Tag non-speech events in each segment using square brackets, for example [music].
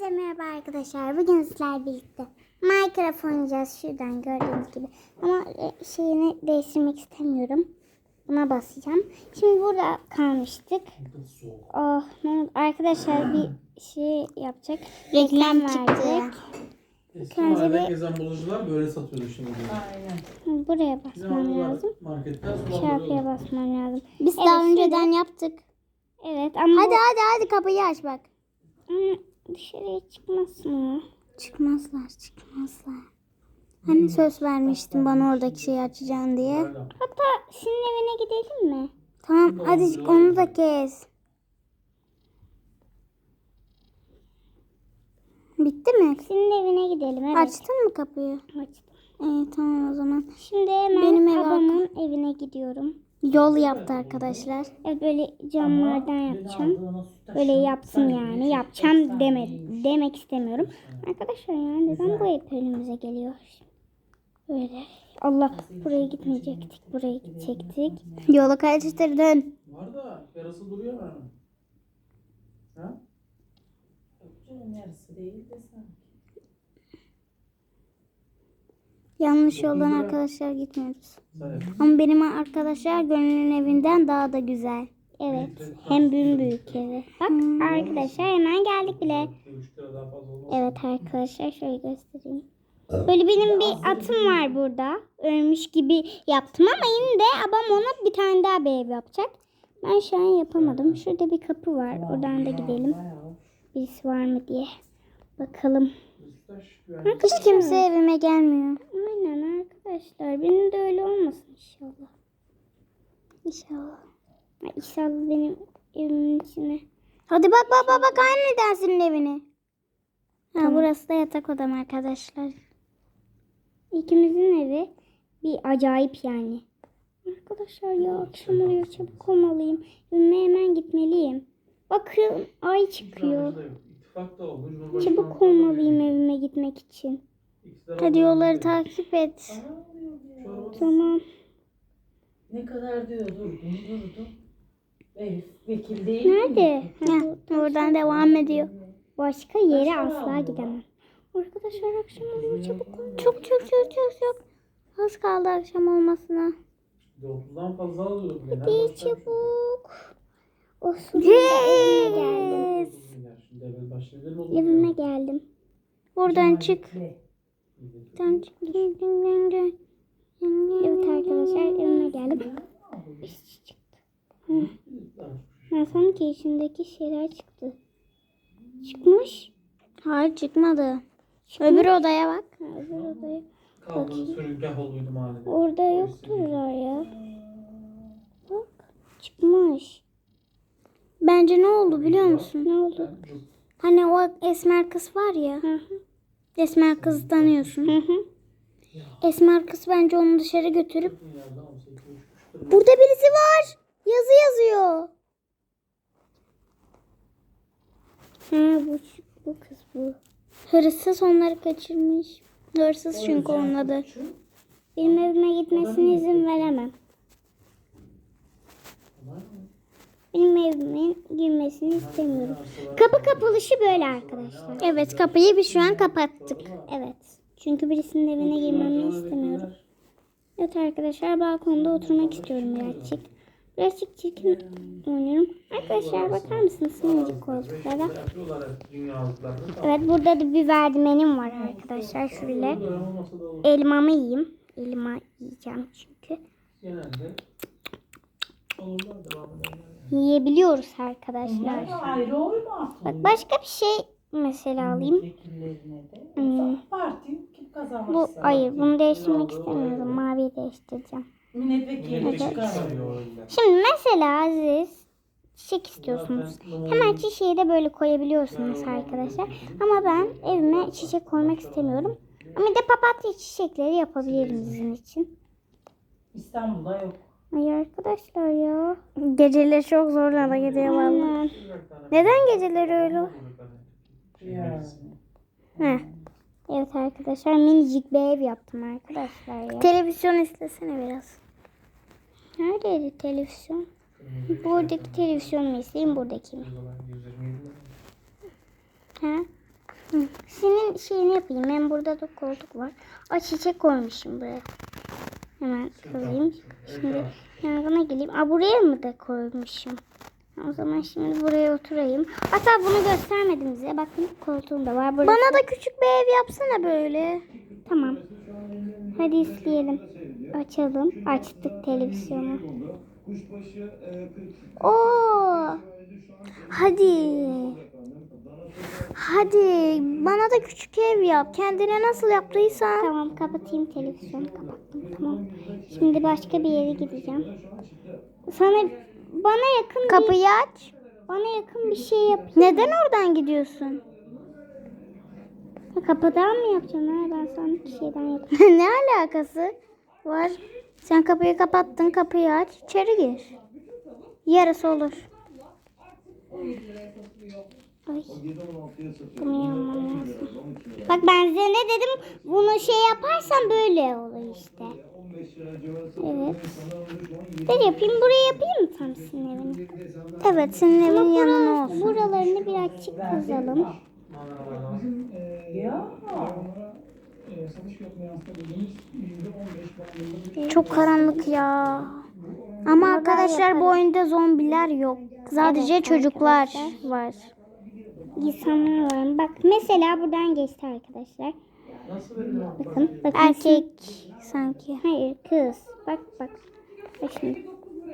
Hepinize merhaba arkadaşlar. Bugün sizlerle birlikte Minecraft oynayacağız şuradan gördüğünüz gibi. Ama e, şeyini değiştirmek istemiyorum. Buna basacağım. Şimdi burada kalmıştık. Oh, ne oldu? arkadaşlar bir şey yapacak. Reklam çıktı. Eski Önce mahallede bir- gezen bulucular böyle satıyordu şimdi. Aynen. Buraya basmam lazım. marketten Çarpıya sulandırıyorlar. basmam lazım. Biz Evet, daha önceden yaptık. Evet ama Hadi bu- hadi hadi kapıyı aç bak. Dışarıya çıkmaz mı? Çıkmazlar çıkmazlar. Hani söz vermiştin bana oradaki şeyi açacaksın diye. Hatta senin evine gidelim mi? Tamam hadi onu da kes. Bitti mi? Senin evine gidelim. Evet. Açtın mı kapıyı? Açtım. İyi tamam o zaman. Şimdi hemen Benim ev babamın evine gidiyorum. Yol yaptı arkadaşlar. Evet böyle camlardan yapacağım. Böyle yapsın yani. Yapacağım deme, demek istemiyorum. Arkadaşlar yani neden bu hep önümüze geliyor? Böyle. Allah buraya gitmeyecektik. Buraya gidecektik. Yolu karıştırdın. Var da yarısı duruyor mu? Ha? Yarısı değil de sanki. Yanlış yoldan arkadaşlar gitmiyoruz. Ama benim arkadaşlar Gönül'ün evinden daha da güzel. Evet. Hem büyük büyük evi. Bak arkadaşlar hemen geldik bile. Evet arkadaşlar şöyle göstereyim. Böyle benim bir atım var burada. Ölmüş gibi yaptım ama yine de babam ona bir tane daha bir ev yapacak. Ben şu an yapamadım. Şurada bir kapı var. Oradan da gidelim. Birisi var mı diye. Bakalım. Hiç kimse evime gelmiyor. Aynen arkadaşlar. Benim de öyle olmasın inşallah. İnşallah. İnşallah benim evimin içine. Hadi bak bak bak bak anne senin evini. Ha, burası da yatak odam arkadaşlar. İkimizin evi bir acayip yani. Arkadaşlar ya akşam oluyor çabuk olmalıyım. Evime hemen gitmeliyim. Bakın ay çıkıyor. İttifak da. Cumhurbaşkanı Çabuk olmalıyım evime gitmek için. İktidar Hadi yolları takip et. Çorba- Tamam. Ne kadar diyor durdum durdum. Ey, vekil değil mi? Nerede? Ha, Heh, buradan devam ediyor. Başka yere asla gidemem. Arkadaşlar akşam oluyor çabuk olun. Çok çok çok çok çok. Az kaldı akşam olmasına. 30'dan fazla alıyorduk. Neden Hadi çabuk. O sonunda evime geldim. Yes. Şimdi evet başlayalım o zaman. Evime geldim. Buradan çık. Buradan çık. Evet arkadaşlar evime geldim. Ben sanki içindeki şeyler çıktı. Çıkmış. Hayır çıkmadı. Öbür odaya bak. Öbür odaya. Sürüngah mahallede. Orada yokturlar ya. Bak çıkmış. Bence ne oldu biliyor musun? Ne oldu? Hani o esmer kız var ya. Hı hı. Esmer kızı tanıyorsun. Hı hı. Esmer kız bence onu dışarı götürüp Dünyada 18 uçmuştur. Burada birisi var. Yazı yazıyor. Ha bu, bu kız bu. Hırsız onları kaçırmış. Hırsız çünkü onun adı. Benim evime gitmesine izin veremem. Benim evimin girmesini istemiyorum. Kapı kapalışı böyle arkadaşlar. Evet kapıyı biz şu an kapattık. Evet. Çünkü birisinin evine girmemi istemiyorum. Evet arkadaşlar balkonda oturmak istiyorum birazcık. Birazcık çirkin oynuyorum. Arkadaşlar bakar mısınız minicik koltuklara? Evet burada da bir verdimenim var arkadaşlar. Şöyle elmamı yiyeyim. Elma yiyeceğim çünkü. Olurlar. Yiyebiliyoruz arkadaşlar. Bunlar da ayrı atılıyor? Bak başka bir şey mesela alayım. Vekillerine de. Hmm. Parti kim kazanırsa. Bu hayır bunu değiştirmek istemiyorum. Maviyi değiştireceğim. Milletvekili çıkarıyor öyle. Şimdi mesela Aziz çiçek istiyorsunuz. Hemen çiçeği de böyle koyabiliyorsunuz arkadaşlar. Ama ben evime çiçek koymak istemiyorum. Ama bir de papatya çiçekleri yapabilirim sizin için. İstanbul'da yok. Ay arkadaşlar ya. Geceleri çok zorla gidiyor vallahi. Aynen. Neden geceleri öyle? Heh. Evet arkadaşlar minicik bir ev yaptım arkadaşlar ya. Televizyon izlesene biraz. Neredeydi televizyon? Buradaki televizyonu mu izleyeyim buradaki mi? Ha? Senin şeyini yapayım. Ben burada da koltuk var. Aa çiçek koymuşum buraya. Hemen koyayım. Şimdi yangına geleyim. Aa buraya mı da koymuşum? O zaman şimdi buraya oturayım. Hatta bunu göstermedim size. Bakın koltuğum da var. Burası. Bana da küçük bir ev yapsana böyle. Tamam. Hadi izleyelim. Açalım. Açtık televizyonu. Oo. Hadi. Hadi bana da küçük ev yap. Kendine nasıl yaptıysan. Tamam kapatayım televizyonu. Kapattım. Tamam. Şimdi başka bir yere gideceğim. Sana bana yakın bir, Kapıyı aç. bana yakın bir şey yapayım. Neden oradan gidiyorsun? Kapıdan mı yapacaksın? Ha, ben sana bir şeyden yapayım. [laughs] ne alakası var? Sen kapıyı kapattın, kapıyı aç, içeri gir. Yarısı olur. Ay. Bunu yapmam lazım. Bak ben size ne dedim? Bunu şey yaparsan böyle olur işte. Evet. Ben yapayım. Buraya yapayım mı tam sizin evini? Evet, senin evin yanına olsun. buralarını birazcık kazalım. Ya. E, satış fiyatına yansıtabildiğimiz %15 bandında bir Çok karanlık ya. Ama arkadaşlar bu oyunda zombiler yok. Sadece Evet, çocuklar arkadaşlar. var. İnsanlar var. Bak mesela buradan geçti arkadaşlar. Bakın. bakın Erkek sanki. Hayır kız. Bak bak. Bak şimdi.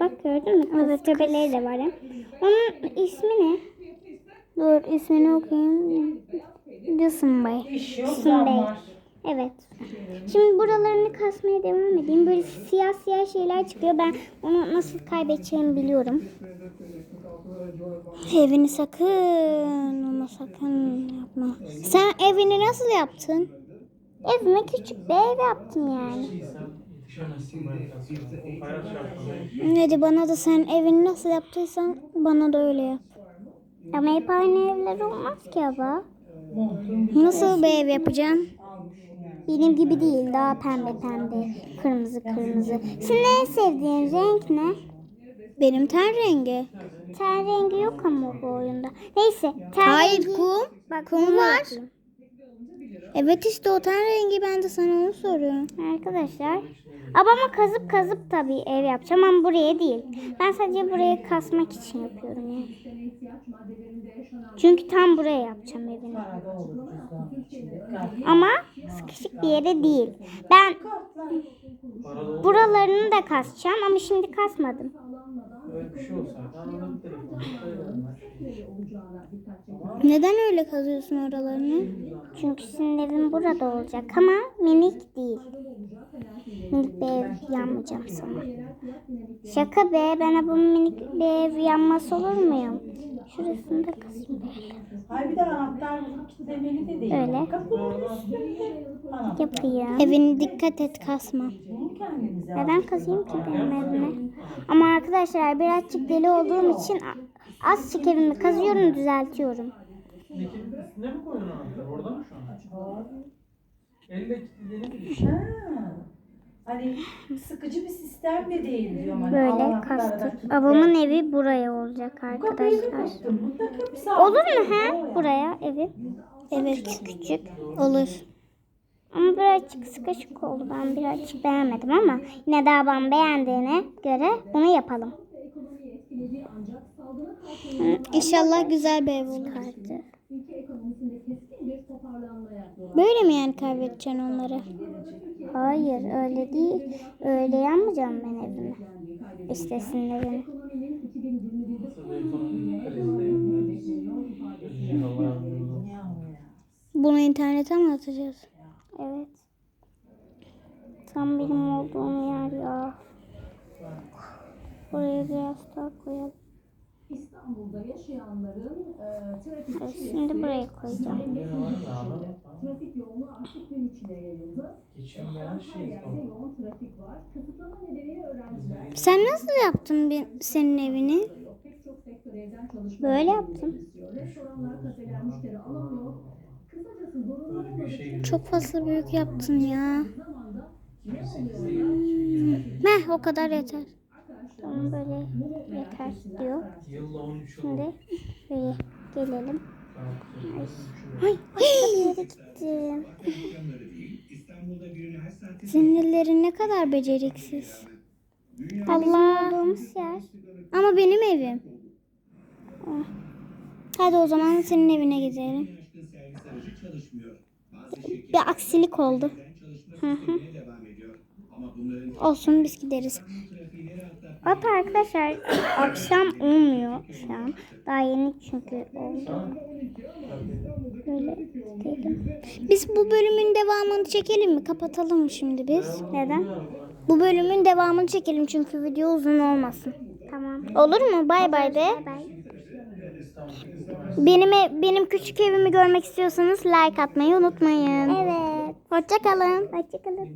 Bak gördün mü? Kız evet, göbeleri de var. Onun ismi ne? Dur ismini okuyayım. Gülsün Bey. İş yok Sun zam Bey. Evet. Şimdi buralarını kasmaya devam edeyim. Böyle siyah siyah şeyler çıkıyor. Ben onu nasıl kaybedeceğimi biliyorum. Evini sakın ama sakın yapma. Sen evini nasıl yaptın? Evime küçük bir ev yaptım yani. Hadi bana da sen evini nasıl yaptıysan bana da öyle yap. Ama hep aynı evler olmaz ki ama. Nasıl bir ev yapacağım? Benim gibi değil. Daha pembe pembe. Kırmızı kırmızı. Senin en sevdiğin renk ne? Benim ten rengi. Ten rengi yok ama bu oyunda. Neyse. Ten Hayır rengi... kum. Bak, kum var. Evet işte o ten rengi ben de sana onu soruyorum. Arkadaşlar. Abama kazıp kazıp tabii ev yapacağım ama buraya değil. Ben sadece buraya kasmak için yapıyorum yani. Çünkü tam buraya yapacağım evini. Ama sıkışık bir yere değil. Ben buralarını da kasacağım ama şimdi kasmadım. Neden öyle kazıyorsun oralarını? Çünkü senin evin burada olacak ama minik değil. Minik bir ev yanmayacağım sana. Şaka be ben bu minik bir ev yanması olur muyum? Şurasını da kasayım böyle. Hayır bir de anahtar bulup kilitlemeli de değil. Öyle. Yapayım. Evini dikkat et kasma. Neden kazayım ki benim evime? Ama arkadaşlar birazcık deli olduğum için azıcık evimi kazıyorum düzeltiyorum. Peki üstüne mi koydun anahtarı? Orada mı şu an? Elle düşün. Ha. Hani sıkıcı bir sistem de değil diyorum. Hani Böyle kilitle. Babamın evi buraya olacak arkadaşlar. Olur mu he? Buraya evi. Evet. Küçük. Olur. Ama birazcık sıkışık oldu. Ben birazcık beğenmedim ama yine de babam beğendiğine göre bunu yapalım. İnşallah güzel bir ev olur. Çıkardı. Böyle mi yani kaybedeceksin onları? Hayır öyle değil. Öyle yanmayacağım ben Allah yardımcınız olsun. Bunu internete mi atacağız? Evet. Tam benim olduğum yer ya. Buraya biraz daha koyalım. İstanbul'da yaşayanların e, trafik şimdi buraya koyacağım. Trafik yoğunluğu artık gün içine yayıldı. Geçinmeyen Her şey yerde yoğun trafik var. Kısıtlama nedeniyle öğrenciler Sen nasıl yaptın bir, senin evini? pek çok sektör evden çalışma Böyle yaptım. Restoranlar, kafeler müşteri alamıyor. Kısacası zorunlu şey Çok fazla büyük yaptın ya. zamanda 28 değil. 20. Meh o kadar yeter. Onu böyle yeter diyor. Yılla 13 oldu. Şimdi böyle gelelim. Ay, bir yere gittim. Senin ellerin ne kadar beceriksiz. Allah. Olduğumuz yer. Ama benim evim. Ah. Hadi o zaman senin evine gidelim. Bir aksilik oldu. Hı hı. Olsun biz gideriz. Hop arkadaşlar akşam olmuyor şu an. Daha yeni çünkü oldu. Böyle gidelim. Biz bu bölümün devamını çekelim mi? Kapatalım mı şimdi biz? Neden? Bu bölümün devamını çekelim çünkü video uzun olmasın. Tamam. Olur mu? Bay bay de. Bay bay. Benim ev- benim küçük evimi görmek istiyorsanız like atmayı unutmayın. Evet. Hoşça kalın. Hoşçakalın.